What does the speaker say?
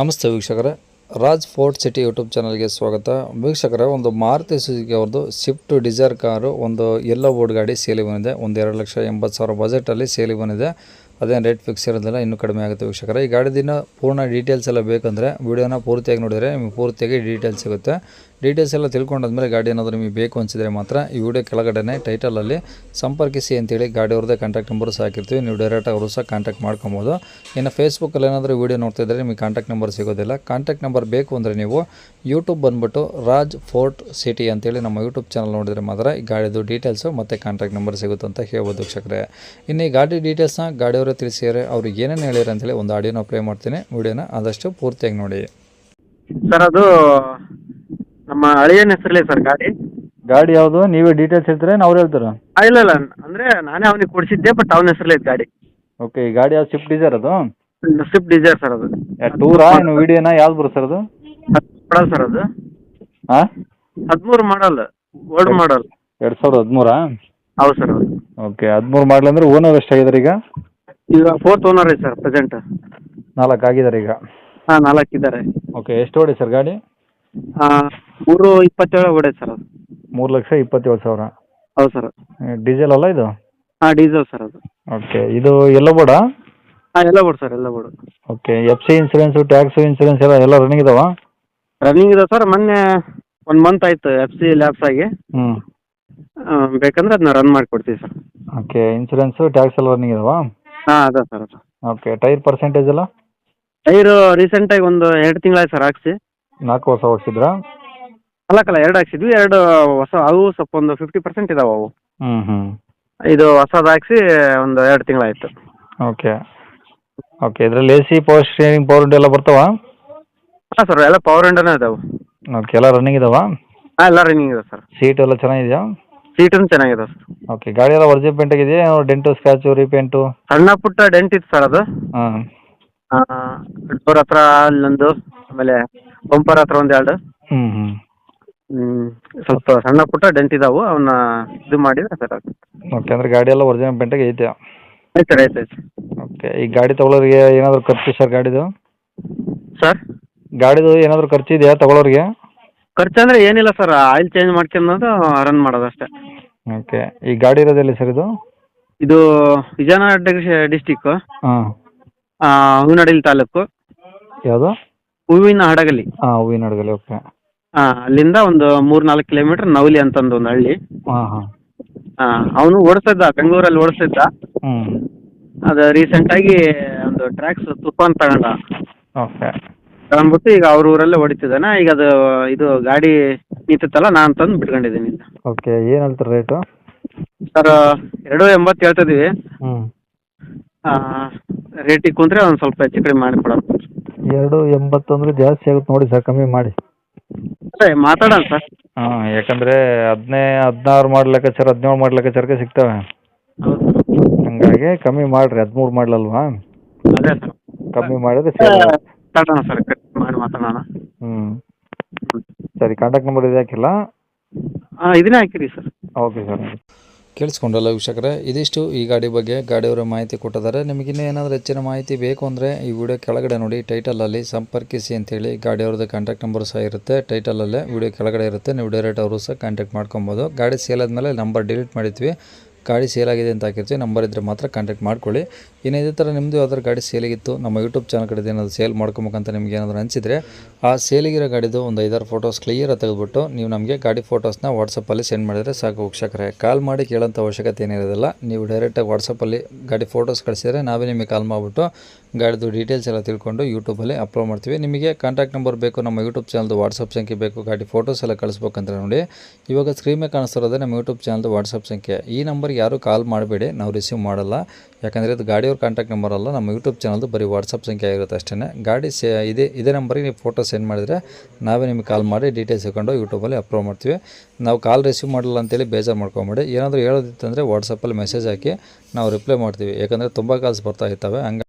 ನಮಸ್ತೆ ವೀಕ್ಷಕರೇ. Raj fort city YouTube ಚಾನಲ್ಗೆ ಸ್ವಾಗತ. ವೀಕ್ಷಕರೇ, ಒಂದು ಮಾರುತಿ ಸುಜುಕಿ ಅವ್ರದ್ದು ಸ್ವಿಫ್ಟ್ ಡಿಸೈರ್ ಕಾರು, ಒಂದು ಎಲ್ಲೋ ಬೋರ್ಡ್ ಗಾಡಿ ಸೇಲಿ ಬಂದಿದೆ. ಒಂದು ಎರಡು ಲಕ್ಷ ಎಂಬತ್ತು ಸಾವಿರ ಬಜೆಟಲ್ಲಿ ಸೇಲಿ ಬಂದಿದೆ. ಅದೇನು ರೇಟ್ ಫಿಕ್ಸ್ ಇರೋದಿಲ್ಲ, ಇನ್ನೂ ಕಡಿಮೆ ಆಗುತ್ತೆ ವೀಕ್ಷಕರೇ. ಈ ಗಾಡಿದಿನ ಪೂರ್ಣ ಡೀಟೇಲ್ಸ್ ಎಲ್ಲ ಬೇಕಂದರೆ, ವಿಡಿಯೋನ ಪೂರ್ತಿಯಾಗಿ ನೋಡಿದರೆ ನಿಮಗೆ ಪೂರ್ತಿಯಾಗಿ ಡೀಟೇಲ್ಸ್ ಸಿಗುತ್ತೆ. ಡೀಟೇಲ್ಸ್ ಎಲ್ಲ ತಿಳ್ಕೊಂಡಾದ್ಮೇಲೆ ಗಾಡಿ ಏನಾದರೂ ನಿಮಗೆ ಬೇಕು ಅನಿಸಿದರೆ ಮಾತ್ರ ಈ ವಿಡಿಯೋ ಕೆಳಗಡೆನೆ ಟೈಟಲಲ್ಲಿ ಸಂಪರ್ಕಿಸಿ ಅಂತೇಳಿ ಗಾಡಿ ಅವ್ರದ್ದೇ ಕಾಂಟ್ಯಾಕ್ಟ್ ನಂಬರ್ ಸಹ ಹಾಕಿರ್ತೀವಿ. ನೀವು ಡೈರೆಕ್ಟ್ ಅವರು ಸಹ ಕಾಂಟ್ಯಾಕ್ಟ್ ಮಾಡ್ಕೊಬೋದು. ಇನ್ನು ಫೇಸ್ಬುಕ್ಕಲ್ಲಿ ಏನಾದರೂ ವೀಡಿಯೋ ನೋಡ್ತಾ ಇದ್ದರೆ ನಿಮಗೆ ಕಾಂಟ್ಯಾಕ್ಟ್ ನಂಬರ್ ಸಿಗೋದಿಲ್ಲ. ಕಾಂಟ್ಯಾಕ್ಟ್ ನಂಬರ್ ಬೇಕು ಅಂದರೆ ನೀವು ಯೂಟ್ಯೂಬ್ ಬಂದುಬಿಟ್ಟು ರಾಜ್ ಫೋರ್ಟ್ ಸಿಟಿ ಅಂತೇಳಿ ನಮ್ಮ ಯೂಟ್ಯೂಬ್ ಚಾನಲ್ ನೋಡಿದರೆ ಮಾತ್ರ ಈ ಗಾಡಿದು ಡೀಟೇಲ್ಸು ಮತ್ತು ಕಾಂಟ್ಯಾಕ್ಟ್ ನಂಬರ್ ಸಿಗುತ್ತೆ ಅಂತ ಹೇಳ್ಬೋದು ಶಕ್ರೆ ಇನ್ನು ಈ ಗಾಡಿ ಡೀಟೇಲ್ಸ್ನ ಗಾಡಿಯವರೇ ತಿಳಿಸಿದರೆ ಅವ್ರು ಏನೇನು ಹೇಳಿರ ಅಂತೇಳಿ ಒಂದು ಆಡಿಯೋನ ಪ್ಲೇ ಮಾಡ್ತೀನಿ. ವಿಡಿಯೋನ ಆದಷ್ಟು ಪೂರ್ತಿಯಾಗಿ ನೋಡಿ. ಸರ್, ಅದು ನಮ್ಮ ಅಳಿಯನ ಹೆಸರಲ್ಲೇ ಸರ್ ಗಾಡಿ. ಗಾಡಿ ಯಾವುದು? ನೀವೇ ಡೀಟೇಲ್ಸ್ ಹೇಳ್ತಾರೆ? ಅವ್ರು ಹೇಳ್ತಾರ? ಆ, ಇಲ್ಲ ಇಲ್ಲ. ಅಂದ್ರೆ ನಾನೇ ಅವನಿಗೆ ಕೊಡಿಸಿದ್ದೆ ಬಟ್ ಅವನ ಹೆಸರಲ್ಲೇ ಗಾಡಿ. ಓಕೆ ಈ ಗಾಡಿ ಯಾವ್ದು? ಸ್ವಿಫ್ಟ್ ಡಿಸೈರ್ ಅದು? ಸ್ವಿಫ್ಟ್ ಡಿಸೈರ್ ಸರ್ ಅದು. ಟೂರಾ ಏನು ವಿಡಿಯೋನಾ ಯಾವ್ದು ಬರುತ್ತೆ ಸರ್ ಅದು? ಮಾಡಲ್ ಸರ್ ಅದು. ಹಾಂ ಹದಿಮೂರು ಮಾಡಲ್. Old model. ಎರಡು ಸಾವಿರದ ಹದಿಮೂರಾ? ಹೌದು ಸರ್ ಹೌದು. ಓಕೆ ಹದಿಮೂರು ಮಾಡಲ್ ಅಂದ್ರೆ ಓನರ್ ಎಷ್ಟಾಗಿದ್ದಾರೆ ಈಗ? ಈಗ ಫೋರ್ತ್ ಓನರ್ ಐತೆ ಸರ್ ಪ್ರೆಸೆಂಟ್ ನಾಲ್ಕು ಆಗಿದ್ದಾರೆ ಈಗ. ಹಾಂ ನಾಲ್ಕು ಇದ್ದಾರೆ ಓಕೆ ಎಷ್ಟು ಓಡಿ ಸರ್ ಗಾಡಿ? ಮೂರು ಇಪ್ಪತ್ತೇಳು ಹೊಡೆದು ಸರ್ ಅದು. ಮೂರು ಲಕ್ಷ ಇಪ್ಪತ್ತೇಳು ಸಾವಿರ. ಹೌದು ಸರ್. ಡೀಸೆಲ್ ಅಲ್ಲ ಇದು? ಹಾಂ ಡೀಸೆಲ್ ಸರ್ ಅದು. ಓಕೆ ಇದು ಎಲ್ಲ ಬೋರ್ಡಾ? ಹಾಂ yellow board sir yellow board. Okay F C insurance tax insurance ಎಲ್ಲ ಎಲ್ಲ ರನ್ನಿಂಗ್ ಇದಾವ? ರನ್ನಿಂಗ್ ಇದೆ ಸರ್ ಮೊನ್ನೆ ಒಂದು ಮಂತ್ ಆಯ್ತು ಎಫ್ ಸಿ ಲ್ಯಾಬ್ಸ್ ಆಗಿ. ಹ್ಞೂ ಬೇಕಂದ್ರೆ ಅದನ್ನ ರನ್ ಮಾಡಿಕೊಡ್ತೀವಿ ಸರ್. ಓಕೆ ಇನ್ಸೂರೆನ್ಸ್ ಟ್ಯಾಕ್ಸ್ ಎಲ್ಲ ರನ್ನಿಂಗ್ ಇದಾವ? ಹಾಂ ಅದ ಸರ್ ಅದು. ಓಕೆ ಟೈರ್ ಪರ್ಸೆಂಟೇಜ್ ಎಲ್ಲ? ಟೈರು ರೀಸೆಂಟಾಗಿ ಒಂದು ಎರಡು ತಿಂಗಳಾಯ್ತು ಸರ್ ಹಾಕ್ಸಿ. ನಾಲ್ಕು ವರ್ಷ ಅಲ್ಲ ಕಲ್ಲ ಎರಡು ಹಾಕ್ಸಿದ್ವಿ ಎರಡು ಹೊಸ ಅವು ಸ್ವಲ್ಪ ಒಂದು ಫಿಫ್ಟಿ ಪರ್ಸೆಂಟ್ ಇದಾವೆ ಅವು. ಹ್ಞೂ ಹ್ಞೂ ಇದು ಹೊಸದು ಹಾಕ್ಸಿ ಒಂದು ಎರಡು ತಿಂಗಳಾಯ್ತು. ಓಕೆ. ಓಕೆ ಇದರಲ್ಲಿ A C power steering power ಎಲ್ಲ ಬರ್ತಾವ? ಹಾಂ ಸರ್ ಎಲ್ಲ ಪವರ್ ವಿಂಡೋನೇ ಇದಾವೆ. ಓಕೆ ಎಲ್ಲ ರನ್ನಿಂಗ್ ಇದಾವ? ಹಾಂ ಎಲ್ಲ ರನ್ನಿಂಗ್ ಇದೆ ಸರ್. ಸೀಟ್ ಎಲ್ಲ ಚೆನ್ನಾಗಿದೆಯಾ? ಸೀಟನ್ನು ಚೆನ್ನಾಗಿದೆ ಸರ್. ಓಕೆ ಗಾಡಿ ಎಲ್ಲ ಒರ್ಜಿನ್ ಪೇಂಟ್ ಆಗಿದೆಯಾ? ಡೆಂಟು ಸ್ಕ್ರಾಚು ರೀಪೇಂಟು ಸಣ್ಣ ಪುಟ್ಟ ಡೆಂಟ್ ಇತ್ತು ಸರ್ ಅದು. ಹಾಂ. ಡೋರ್ ಹತ್ರ ಅಲ್ಲೊಂದು ಆಮೇಲೆ ಬಂಪರ್ ಹತ್ರ ಒಂದು ಎರಡು. ಹ್ಞೂ ಹ್ಞೂ ಹ್ಮ್, ಸ್ವಲ್ಪ ಸಣ್ಣ ಪುಟ್ಟ ಡೆಂಟ್ ಇದಾವು ಅವನ್ನ ಇದು ಮಾಡಿದ್ರೆ ಸರ್ ಆಗುತ್ತೆ. ಓಕೆ ಅಂದರೆ ಗಾಡಿ ಎಲ್ಲ ಒರಿಜಿನಲ್ ಪೇಂಟಾಗಿ ಐತೆ? ಆಯ್ತು ಸರ್ ಆಯ್ತು ಆಯ್ತು ಓಕೆ ಈ ಗಾಡಿ ತಗೊಳ್ಳೋರಿಗೆ ಏನಾದರೂ ಖರ್ಚು ಸರ್ ಗಾಡಿದು? ಸರ್? ಗಾಡಿದು ಏನಾದರೂ ಖರ್ಚು ಇದೆಯಾ ತಗೊಳ್ಳೋರಿಗೆ ಖರ್ಚು ಅಂದ್ರೆ ಏನಿಲ್ಲ ಸರ್ ಆಯಿಲ್ ಚೇಂಜ್ ಮಾಡ್ಕೊಂಡು ರನ್ ಮಾಡೋದು ಅಷ್ಟೇ ಓಕೆ ಈ ಗಾಡಿ ಇರೋದೆಲ್ಲಿ ಸರ್ ಇದು? ಇದು ವಿಜಯನಗರ ಡಿಸ್ಟಿಕ್ ಹಾಂ. ಹೂವಿನಡಲಿ ತಾಲೂಕು. ಯಾವುದು? ಹೂವಿನ ಹಡಗಲಿ? ಹಾಂ ಹೂವಿನ ಹಡಗಲಿ ಓಕೆ. ಆ, ಅಲ್ಲಿಂದ ಒಂದು ಮೂರ್ ನಾಲ್ಕು ಕಿಲೋಮೀಟರ್ ನವಲಿ ಅಂತ ಒಂದು ಹಳ್ಳಿ. ಹಾ ಹಾಂ. ಅವನು ಓಡಿಸಿದ್ದ ಬೆಂಗಳೂರಲ್ಲಿ ಓಡಿಸಿದ್ದ. ಹ್ಮ್. ಅದು ರೀಸೆಂಟಾಗಿ ಒಂದು ಟ್ರ್ಯಾಕ್ಸ್ ತುಫಾನ್ ತಗೊಂಡ. ಓಕೆ. ತಗೊಂಡ್ಬಿಟ್ಟು ಈಗ ಅವ್ರ ಊರಲ್ಲೇ ಹೊಡಿತಿದ್ದಾನೆ. ಈಗ ಅದು ಇದು ಗಾಡಿ ನಿಂತಿತ್ತಲ್ಲ ನಾನು ತಂದು ಬಿಟ್ಕೊಂಡಿದ್ದೀನಿ. ಓಕೆ ಏನು ಹೇಳ್ತಾರೆ ರೇಟು? ಸರ್ ಎರಡು ಎಂಬತ್ತು ಹೇಳ್ತಿದ್ದೀವಿ. ಆ ರೇಟಿಗೆ ಕುಂತ್ರೆ ಒಂದು ಸ್ವಲ್ಪ ಹೆಚ್ಚು ಕಡಿಮೆ ಮಾಡಿಕೊಡೋದು ಎರಡು ಎಂಬತ್ತಂದ್ರೆ ಅಂದರೆ ಜಾಸ್ತಿ ಆಗುತ್ತೆ ನೋಡಿ ಸರ್ ಕಮ್ಮಿ ಮಾಡಿ. ಮಾತಾಡೋಣ ಸರ್. ಹಾಂ ಯಾಕಂದ್ರೆ ಹದಿನೈ ಹದಿನಾರು ಮಾಡಿ ಲೆಕ್ಕಾಚಾರ ಹದಿನೇಳು ಮಾಡಿ ಲೆಕ್ಕಾಚಾರಕ್ಕೆ ಸಿಗ್ತವೆ. ಹಂಗಾಗಿ ಕಮ್ಮಿ ಮಾಡ್ರಿ ಹದಿಮೂರು ಮಾಡ್ಲಲ್ವಾ? ಅದೇ ಸರ್. ಕಮ್ಮಿ ಮಾಡಿದ್ರೆ ಸರಿ ಮಾತಾಡೋಣ ಸರ್ ಕಟ್ ಮಾಡಿ ಮಾತಾಡೋಣ. ಹ್ಞೂ ಸರಿ ಕಾಂಟ್ಯಾಕ್ಟ್ ನಂಬರ್ ಇದೆ ಹಾಕಿಲ್ಲ? ಹಾಂ ಇದನ್ನೇ ಹಾಕಿರಿ ಸರ್. Okay sir. ಕೇಳಿಸ್ಕೊಂಡಲ್ಲ ವೀಕ್ಷಕರೇ, ಇದಿಷ್ಟು ಈ ಗಾಡಿ ಬಗ್ಗೆ ಗಾಡಿಯವರ ಮಾಹಿತಿ ಕೊಟ್ಟಿದ್ದಾರೆ. ನಿಮಗಿನ್ನೂ ಏನಾದರೂ ಹೆಚ್ಚಿನ ಮಾಹಿತಿ ಬೇಕು ಅಂದರೆ ಈ ವಿಡಿಯೋ ಕೆಳಗಡೆ ನೋಡಿ ಟೈಟಲಲ್ಲಿ ಸಂಪರ್ಕಿಸಿ ಅಂತೇಳಿ ಗಾಡಿಯವ್ರದ್ದು ಕಾಂಟ್ಯಾಕ್ಟ್ ನಂಬರ್ ಸಹ ಇರುತ್ತೆ. ಟೈಟಲಲ್ಲೇ ವಿಡಿಯೋ ಕೆಳಗಡೆ ಇರುತ್ತೆ. ನೀವು ಡೈರೆಕ್ಟ್ ಅವರು ಸಹ ಕಾಂಟ್ಯಾಕ್ಟ್ ಮಾಡ್ಕೊಬೋದು. ಗಾಡಿ ಸೇಲ್ ಆದಮೇಲೆ ನಂಬರ್ ಡಿಲೀಟ್ ಮಾಡಿದ್ವಿ. ಗಾಡಿ ಸೇಲ್ ಆಗಿದೆ ಅಂತ ಹಾಕಿರ್ತೀವಿ ನಂಬರ್ ಇದ್ದರೆ ಮಾತ್ರ ಕಾಂಟ್ಯಾಕ್ಟ್ ಮಾಡ್ಕೊಳ್ಳಿ. ಇನ್ನು ಇದೇ ಥರ ನಿಮ್ಮದು ಯಾವ್ದಾದ್ರು ಗಾಡಿ ಸೇಲಿಗಿತ್ತು ನಮ್ಮ ಯೂಟ್ಯೂಬ್ ಚಾನಲ್ ಕಡೆ ಏನಾದರೂ ಸೇಲ್ ಮಾಡ್ಕೊಬೇಕಂತ ನಿಮ್ಗೆ ಏನಾದರೂ ಅನಿಸಿದರೆ, ಆ ಸೇಲಿಗಿರೋ ಗಾಡಿದು ಒಂದು ಐದಾರು ಫೋಟೋಸ್ ಕ್ಲಿಯರಾಗಿ ತೆಗೆದುಬಿಟ್ಟು, ನೀವು ನಮಗೆ ಗಾಡಿ ಫೋಟೋಸ್ನ ವಾಟ್ಸಪ್ಪಲ್ಲಿ ಸೆಂಡ್ ಮಾಡಿದರೆ ಸಾಕು ವೀಕ್ಷಕರೇ. ಕಾಲ್ ಮಾಡಿ ಕೇಳೋಂಥ ಅವಶ್ಯಕತೆ ಏನಿರೋದಿಲ್ಲ. ನೀವು ಡೈರೆಕ್ಟಾಗಿ ವಾಟ್ಸಪ್ಪಲ್ಲಿ ಗಾಡಿ ಫೋಟೋಸ್ ಕಳಿಸಿದರೆ ನಾವೇ ನಿಮಗೆ ಕಾಲ್ ಮಾಡಿಬಿಟ್ಟು ಗಾಡಿದು ಡೀಟೇಲ್ಸ್ ಎಲ್ಲ ತಿಳ್ಕೊಂಡು ಯೂಟ್ಯೂಬಲ್ಲಿ ಅಪ್ಲೋಡ್ ಮಾಡ್ತೀವಿ. ನಿಮಗೆ ಕಾಂಟ್ಯಾಕ್ಟ್ ನಂಬರ್ ಬೇಕು, ನಮ್ಮ ಯೂಟ್ಯೂಬ್ ಚಾನಲ್ದು ವಾಟ್ಸಪ್ ಸಂಖ್ಯೆ ಬೇಕು, ಗಾಡಿ ಫೋಟೋಸ್ ಎಲ್ಲ ಕಳಿಸ್ಬೇಕಂದ್ರೆ ನೋಡಿ. ಇವಾಗ ಸ್ಕ್ರೀನ್ ಕಾಣಿಸ್ತಿರೋದೇ ನಮ್ಮ ಯೂಟ್ಯೂಬ್ ಚಾನಲ್ದು ವಾಟ್ಸಪ್ ಸಂಖ್ಯೆ. ಈ ನಂಬರ್ಗೆ ಯಾರು ಕಾಲ್ ಮಾಡಬೇಡಿ, ನಾವು ರಿಸೀವ್ ಮಾಡಲ್ಲ. ಯಾಕಂದರೆ ಇದು ಗಾಡಿಯವ್ರ ಕಾಂಟ್ಯಾಕ್ಟ್ ನಂಬರ್ ಅಲ್ಲ, ನಮ್ಮ ಯೂಟ್ಯೂಬ್ ಚಾನಲ್ದು ಬರೀ ವಾಟ್ಸಪ್ ಸಂಖ್ಯೆ ಆಗಿರುತ್ತೆ ಅಷ್ಟೇ ಗಾಡಿ ಸೇ, ಇದೇ ಇದೇ ನಂಬರಿಗೆ ನೀವು ಫೋಟೋ ಸೆಂಡ್ ಮಾಡಿದರೆ ನಾವೇ ನಿಮಗೆ ಕಾಲ್ ಮಾಡಿ ಡೀಟೇಲ್ಸ್ ಇಟ್ಕೊಂಡು ಯೂಟ್ಯೂಬಲ್ಲಿ ಅಪ್ಲೋಡ್ ಮಾಡ್ತೀವಿ. ನಾವು ಕಾಲ್ ರಿಸೀವ್ ಮಾಡಲ್ಲ ಅಂತೇಳಿ ಬೇಜಾರು ಮಾಡ್ಕೊಬೇಡಿ. ಏನಾದರೂ ಹೇಳೋದಿತ್ತಂದರೆ ವಾಟ್ಸಪ್ಪಲ್ಲಿ ಮೆಸೇಜ್ ಹಾಕಿ ನಾವು ರಿಪ್ಲೈ ಮಾಡ್ತೀವಿ. ಯಾಕಂದರೆ ತುಂಬ ಕಾಲ್ಸ್ ಬರ್ತಾ ಇರ್ತವೆ. ಹಂಗಾಗಿ